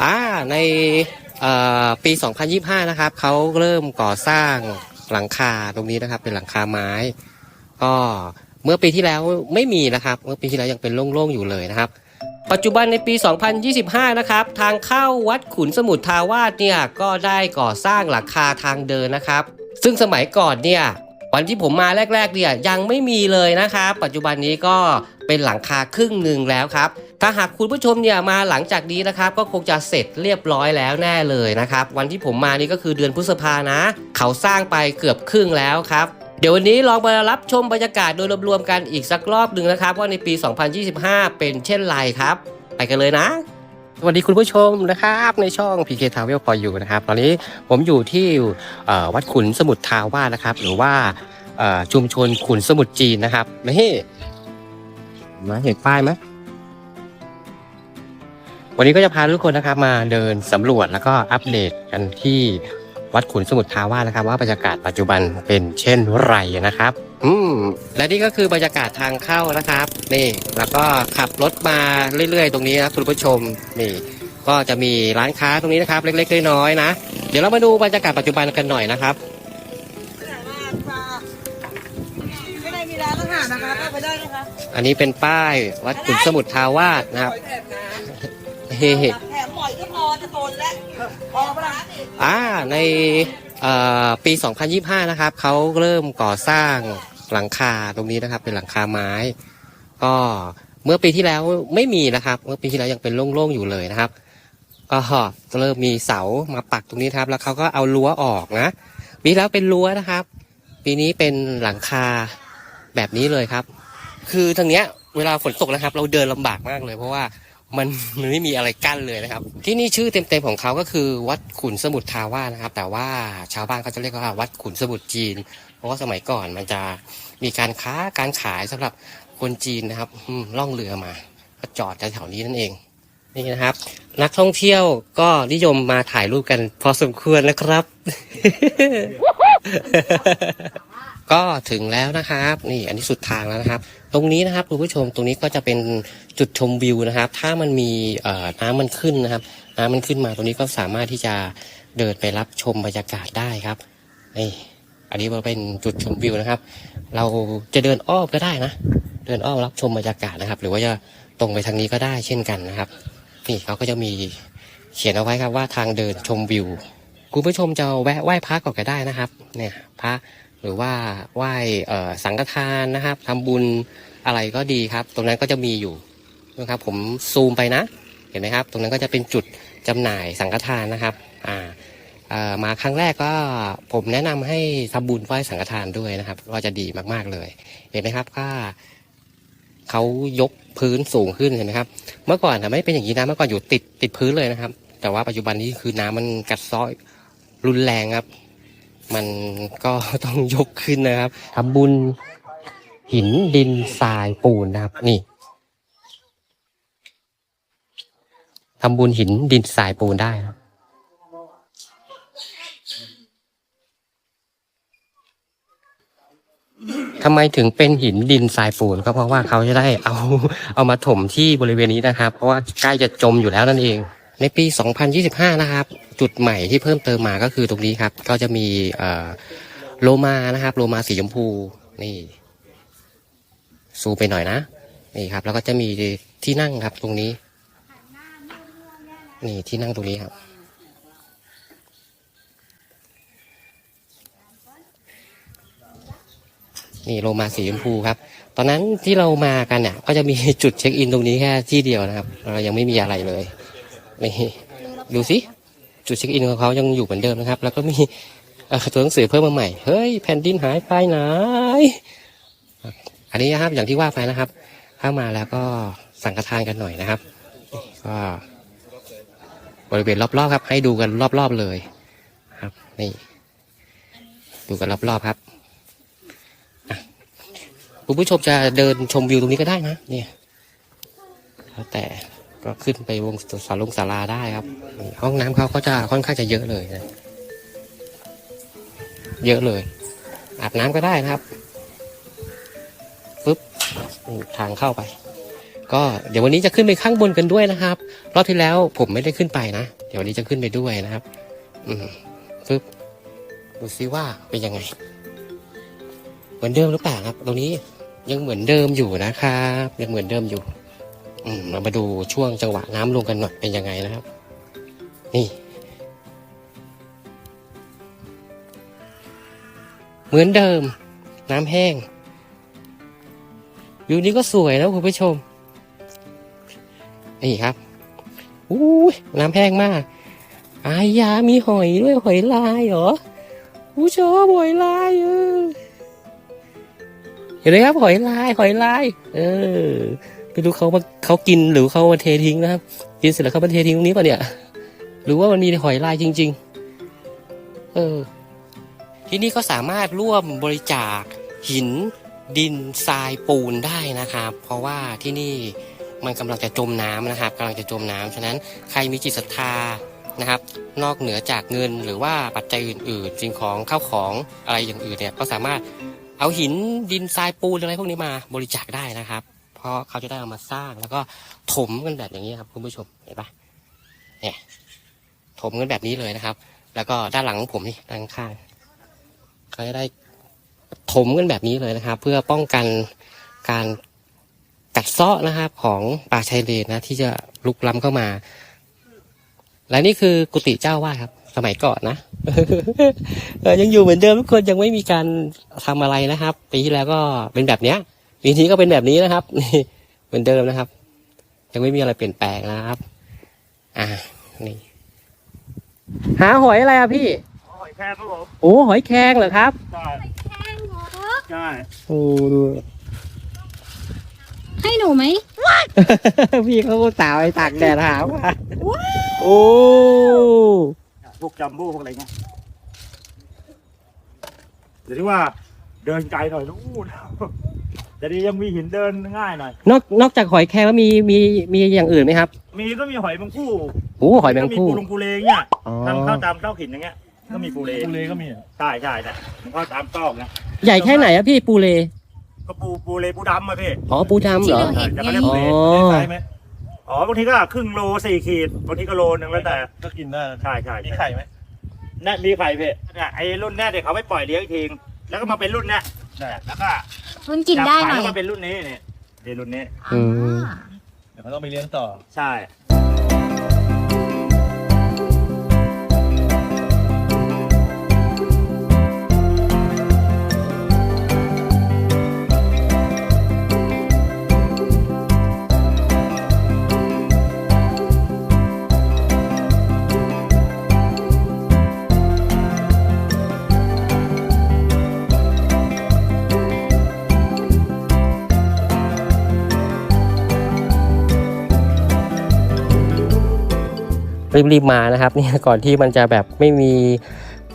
อ่าในปี 2025 นะครับเขาเริ่มก่อสร้างหลังคาตรงนี้นะครับ เป็นหลังคาไม้ ก็เมื่อปีที่แล้วไม่มีนะครับ เมื่อปีที่แล้วยังเป็นโล่งๆอยู่เลยนะครับ ปัจจุบันในปี 2025 นะครับ ทางเข้าวัดขุนสมุทรทาวาสเนี่ยก็ได้ก่อสร้างหลังคาทางเดินนะครับ ซึ่งสมัยก่อนเนี่ยวันที่ผมมาแรกๆเนี่ยยังไม่มีเลยนะครับ ปัจจุบันนี้ก็เป็นหลังคาครึ่งหนึ่งแล้วครับ ถ้าหากคุณผู้ชมเนี่ยมาหลังจากนี้นะครับก็คงจะเสร็จเรียบร้อยแล้วแน่เลยนะครับ วันที่ผมมานี่ก็คือเดือนพฤษภานะ เขาสร้างไปเกือบครึ่งแล้วครับเดี๋ยววันนี้ลองมารับชมบรรยากาศโดยรวมๆกันอีกสักรอบหนึ่งนะครับว่าในปี 2025 เป็นเช่นไรครับ ไปกันเลยนะสวัสดีคุณผู้ชมนะครับในช่อง PK Travel for You นะครับ ตอนนี้ผมอยู่ที่วัดขุนสมุทรทาวาสนะครับ หรือว่าชุมชนขุนสมุทรจีนนะครับนี่มาเห็นป้ายไหม วันนี้ก็จะพาทุกคนนะครับมาเดินสำรวจแล้วก็อัปเดตกันที่วัดขุนสมุทรทาวาสนะครับ ว่าบรรยากาศปัจจุบันเป็นเช่นไรนะครับ อืมและนี่ก็คือบรรยากาศทางเข้านะครับ นี่ แล้วก็ขับรถมาเรื่อยๆ ตรงนี้นะคุณผู้ชมนี่ ก็จะมีร้านค้าตรงนี้นะครับ เล็กๆน้อยๆนะเดี๋ยวเรามาดูบรรยากาศปัจจุบันกันหน่อยนะครับไม่ได้มีร้านอาหารนะคะเข้าไปได้นะคะอันนี้เป็นป้ายวัดขุนสมุทรทาวาสนะครับ เฮ้แถมหน่อยก็พอจะทนแล้วพอปะล่ะอ่าในเอ่อปี 2025 นะครับเขาเริ่มก่อสร้างหลังคาตรงนี้นะครับ เป็นหลังคาไม้ ก็เมื่อปีที่แล้วไม่มีนะครับ เมื่อปีที่แล้วยังเป็นโล่งๆอยู่เลยนะครับ ก็เริ่มมีเสามาปักตรงนี้นะครับ แล้วเขาก็เอารั้วออกนะปีที่แล้วเป็นรั้วนะครับ ปีนี้เป็นหลังคาแบบนี้เลยครับ คือทางเนี้ยเวลาฝนตกนะครับ เราเดินลำบากมากเลยเพราะว่า มันมันไม่มีอะไรกั้นเลยนะครับ ที่นี่ชื่อเต็มๆของเขาก็คือ วัดขุนสมุทรทาว่านะครับ แต่ว่าชาวบ้านเขาจะเรียกว่าวัดขุนสมุทรจีน เพราะว่าสมัยก่อนมันจะมีการค้าการขายสำหรับคนจีนนะครับล่องเรือมาก็จอดแถวๆนี้นั่นเองนี่นะครับ นักท่องเที่ยวก็นิยมมาถ่ายรูปกันพอสมควรนะครับ ก็ถึงแล้วนะครับ นี่อันนี้สุดทางแล้วนะครับ ตรงนี้นะครับคุณผู้ชมตรงนี้ก็จะเป็นจุดชมวิวนะครับ ถ้ามันมีน้ำมันขึ้นนะครับน้ำมันขึ้นมาตรงนี้ก็สามารถที่จะเดินไปรับชมบรรยากาศได้ครับนี่อันนี้เป็นจุดชมวิวนะครับ เราจะเดินอ้อมก็ได้นะ เดินอ้อมรับชมบรรยากาศนะครับ หรือว่าจะตรงไปทางนี้ก็ได้เช่นกันนะครับ นี่เขาก็จะมีเขียนเอาไว้ครับว่าทางเดินชมวิวคุณผู้ชมจะแวะไหว้พระก่อนก็ได้นะครับ เนี่ยพระ หรือว่าไหว้สังฆทานนะครับทำบุญอะไรก็ดีครับ ตรงนั้นก็จะมีอยู่นะครับ ผมซูมไปนะ เห็นไหมครับ ตรงนั้นก็จะเป็นจุดจำหน่ายสังฆทานนะครับ อ่าเอ่อมาครั้งแรกก็ผมแนะนำให้ทำบุญไหว้สังฆทานด้วยนะครับว่าจะดีมากๆเลย เห็นไหมครับก็เขายกพื้นสูงขึ้นเห็นไหมครับ เมื่อก่อนนะไม่เป็นอย่างนี้นะเมื่อก่อนอยู่ติดติดพื้นเลยนะครับ แต่ว่าปัจจุบันนี้คือน้ำมันกัดซ้อยรุนแรงครับ มันก็ต้องยกขึ้นนะครับทำบุญหินดินทรายปูนนะครับ นี่ทำบุญหินดินทรายปูนได้ครับทำไมถึงเป็นหินดินทรายปูนก็เพราะว่าเขาจะได้เอาเอามาถมที่บริเวณนี้นะครับ เพราะว่าใกล้จะจมอยู่แล้วนั่นเอง ในปี 2025 นะครับ จุดใหม่ที่เพิ่มเติมมาก็คือตรงนี้ครับ ก็จะมีโลมานะครับโลมาสีชมพูนี่ซูไปหน่อยนะนี่ครับ แล้วก็จะมีที่นั่งครับตรงนี้ นี่ที่นั่งตรงนี้ครับ นี่โลมาสีชมพูครับ ตอนนั้นที่เรามากันเนี่ย ก็จะมีจุดเช็คอินตรงนี้แค่ที่เดียวนะครับ เรายังไม่มีอะไรเลย นี่ดูสิจุดเช็คอินของเขายังอยู่เหมือนเดิมนะครับ แล้วก็มีตัวหนังสือเพิ่มมาใหม่ เฮ้ย แผ่นดินหายไปไหน อันนี้นะครับอย่างที่ว่าไปนะครับเข้ามาแล้วก็สังฆทานกันหน่อยนะครับ ก็บริเวณรอบๆครับ ให้ดูกันรอบๆเลยครับ นี่ ดูกันรอบๆครับคุณผู้ชมจะเดินชมวิวตรงนี้ก็ได้นะ เนี่ยแล้วแต่ ก็ขึ้นไปวงสาลงศาลาได้ครับ ห้องน้ำเขาก็จะค่อนข้างจะเยอะเลยนะเยอะเลย อาบน้ำก็ได้นะครับปึ๊บทางเข้าไป ก็เดี๋ยววันนี้จะขึ้นไปข้างบนกันด้วยนะครับ รอบที่แล้วผมไม่ได้ขึ้นไปนะ เดี๋ยววันนี้จะขึ้นไปด้วยนะครับ อืมปึ๊บดูซิว่าเป็นยังไง เหมือนเดิมหรือเปล่าครับ ตรงนี้ยังเหมือนเดิมอยู่นะครับ ยังเหมือนเดิมอยู่ เรามาดูช่วงจังหวะน้ำลงกันหน่อยเป็นยังไงนะครับ นี่ เหมือนเดิม น้ำแห้งวิวนี้ก็สวยนะคุณผู้ชม นี่ครับอู้น้ำแห้งมาก อายามีหอยด้วยหอยลายเหรอผู้ชอหอยลายเออเห็นไหมครับหอยลายหอยลาย เออ ไม่รู้เขามาเขากินหรือเขามาเททิ้งนะครับ กินเสร็จแล้วเขามาเททิ้งตรงนี้ป่ะเนี่ย หรือว่ามันมีหอยลายจริง ๆ เออ ที่นี่ก็สามารถร่วมบริจาคหิน ดินทรายปูนได้นะครับ เพราะว่าที่นี่มันกำลังจะจมน้ำนะครับกำลังจะจมน้ำฉะนั้นใครมีจิตศรัทธานะครับ นอกเหนือจากเงินหรือว่าปัจจัยอื่นๆสิ่งของข้าวของอะไรอย่างอื่นเนี่ยก็สามารถเอาหินดินทรายปูนอะไรพวกนี้มาบริจาคได้นะครับ เพราะเขาจะได้เอามาสร้างแล้วก็ถมกันแบบอย่างนี้ครับ คุณผู้ชมเห็นปะเนี่ยถมกันแบบนี้เลยนะครับ แล้วก็ด้านหลังของผมนี่ด้านข้างเขาจะได้ถมกันแบบนี้เลยนะครับ เพื่อป้องกันการกัดเซาะนะครับ ของป่าชายเลนนะ ที่จะลุกล้ำเข้ามา และนี่คือกุฏิเจ้าวาดครับ สมัยก่อนนะยังอยู่เหมือนเดิมทุกคนยังไม่มีการทำอะไรนะครับปีที่แล้วก็เป็นแบบเนี้ย ปีนี้ก็เป็นแบบนี้นะครับนี่เหมือนเดิมนะครับ ยังไม่มีอะไรเปลี่ยนแปลงนะครับ อ่านี่หาหอยอะไรอะพี่หอยแครงครับผมโอ้หอยแครงเหรอครับใช่ใช่โอ้ดู ให้หนูไหมพี่เขาก็สาวไอ้ตากแดดหาว่าโอ้พวกจัมโบ้พวกอะไรเงี้ยเดี๋ยวที่ว่าเดินไกลหน่อยนู่น แต่ดียังมีหินเดินง่ายหน่อย นอกนอกจากหอยแครงแล้วมีมีมีอย่างอื่นไหมครับมีก็มีหอยแมงคู่โอ้หอยแมงก็มีคู่ปูลงปูเลเงี้ยอ๋อทำเข้าตามเต้าหินอย่างเงี้ย ก็มีปูเลปูเลก็มีใช่ใช่แต่เข้าตามซอกนะใหญ่แค่ไหนอะพี่ปูเลก็ปูปูเลปูดำมาพี่อ๋อปูดำเหรอ ที่เราเห็นแต่เขาเรียกปูเลอ๋อใช่ไหมอ๋อบางทีก็ครึ่งโลสี่ขีดบางทีก็โลนึงแล้วแต่ก็กินได้นะใช่ใช่มีไข่ไหมแน่มีไข่พี่เนี่ยไอ้รุ่นแน่เด็กเขาไม่ปล่อยเลี้ยงทิ้งแล้วก็มาเป็นรุ่นเนี้ยได้แล้วก็ มันกินได้หน่อยแล้วก็เป็นรุ่นนี้นี่เดี๋ยวรุ่นนี้ อืม อ่า เดี๋ยวเขาต้องไปเลี้ยงต่อ ใช่ รีบๆมานะครับ เนี่ยก่อนที่มันจะแบบไม่มี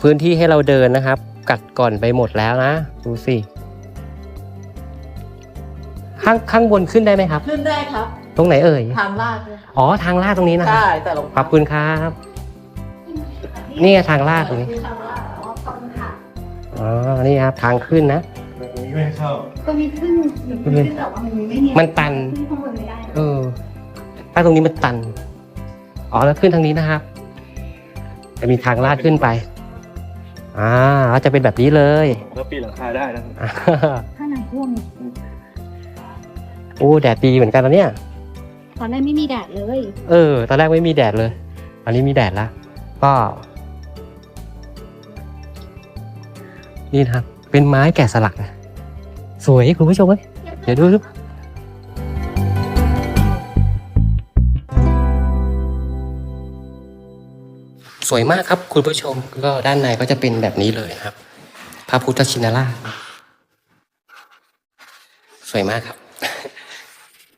พื้นที่ให้เราเดินนะครับ กัดก่อนไปหมดแล้วนะ ดูสิ ข้างข้างบนขึ้นได้ไหมครับ ขึ้นได้ครับ ตรงไหนเอ่ย ทางลาดด้วยอ๋อทางลาดตรงนี้นะครับใช่แต่ลงขอบคุณครับนี่ไงทางลาดตรงนี้ทางลาดอ๋อขอบคุณค่ะอ๋อนี่ครับทางขึ้นนะตรงนี้ไม่ให้เข้าก็มีขึ้นมีขึ้นแต่ว่ามันไม่เนียมันตันขึ้นข้างบนไม่ได้เออถ้าตรงนี้มันตัน อ๋อแล้วขึ้นทางนี้นะครับ จะมีทางลาดขึ้นไป อ่าแล้วจะเป็นแบบนี้เลยแล้วปีนหลังคาได้นะอ่าถ้าน้ำท่วมโอ้แดดดีเหมือนกันนะเนี่ย ตอนแรกไม่มีแดดเลย เออ ตอนแรกไม่มีแดดเลย ตอนนี้มีแดดแล้วก็ นี่นะครับ เป็นไม้แกะสลักนะ สวยคุณผู้ชมเว้ยเดี๋ยวดูดู สวยมากครับคุณผู้ชมก็ด้านในก็จะเป็นแบบนี้เลยครับ พระพุทธชินราชสวยมากครับ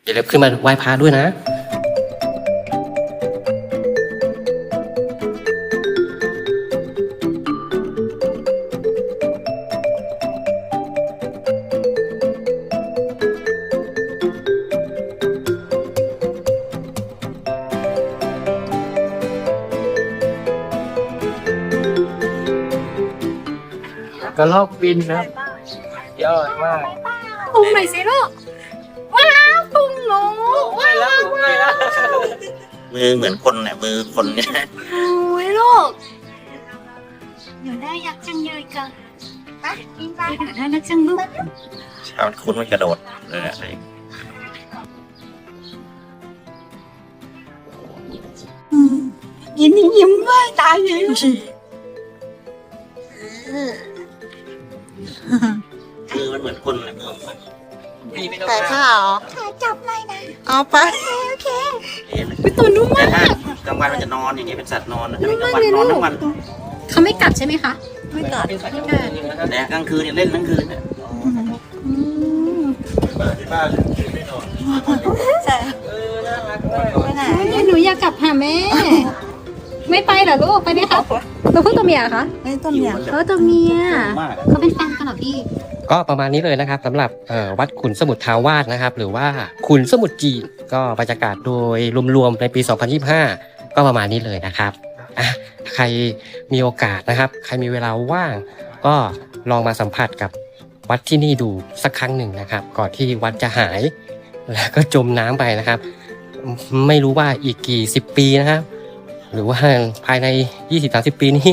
อย่าลืมขึ้นมาไหว้พระด้วยนะ ก็ลอกบินนะยอดมากพุงหน่อยสิลูก ว้าวพุงหนูแล้วหนูเมื่อยแล้วมือเหมือนคนเนี่ยมือคนเนี่ยโอ้ยลูกหนูได้ยักษ์จังเลยกันไปกินไปได้ยักษ์จังลูกชาวคุณมันกระโดดเลยอะยิ้มยิ้มด้วยตายเลย มือมันเหมือนคนเลยมือมันแต่ข้าวจับไม่นะ เอาไปเห็นเป็นตัวนุ่มมากกลางวันมันจะนอนอย่างนี้เป็นสัตว์นอนนะจะเป็นกลางวันนอนทั้งวันเขาไม่กัดใช่ไหมคะไม่กัดแต่กลางคืนเนี่ยเล่นทั้งคืนเนี่ยที่บ้านไม่นอนใช่ไปไหนหนูอยากกลับหาแม่ ไม่ไปเหรอลูก ไปไหมคะตัวผู้ตัวเมียเหรอคะไม่ต้มยเออตัวเมียมากเขาเป็นแฟนกันเหรอพี่ ก็ประมาณนี้เลยนะครับสำหรับเอ่อวัดขุนสมุทรทาวาสนะครับ หรือว่าขุนสมุทรจีนก็บรรยากาศโดยรวมๆในปี 2025 ก็ประมาณนี้เลยนะครับอะใครมีโอกาสนะครับ ใครมีเวลาว่าง ก็ลองมาสัมผัสกับวัดที่นี่ดูสักครั้งหนึ่งนะครับ ก่อนที่วัดจะหาย แล้วก็จมน้ำไปนะครับ ไม่รู้ว่าอีกกี่สิบปีนะครับ หรือว่าภายใน 20-30 ปีนี้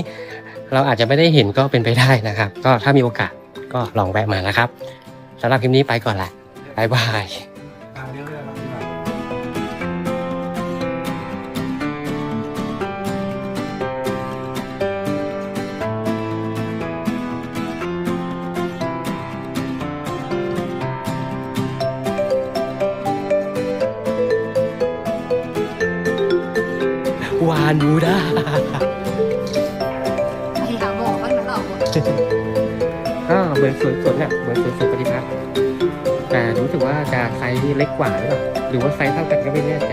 เราอาจจะไม่ได้เห็นก็เป็นไปได้นะครับ ก็ถ้ามีโอกาสก็ลองแวะมานะครับสำหรับคลิปนี้ไปก่อนละบายบายานบูดาไปหาหมอบ้างนะเราก็เหมือนสวนสวนเนี่ยเหมือนสวนสวนปฏิพัฒน์แต่รู้สึกว่าจะไซส์เล็กกว่าหรือเปล่าหรือว่าไซส์เท่ากันก็ไม่แน่ใจ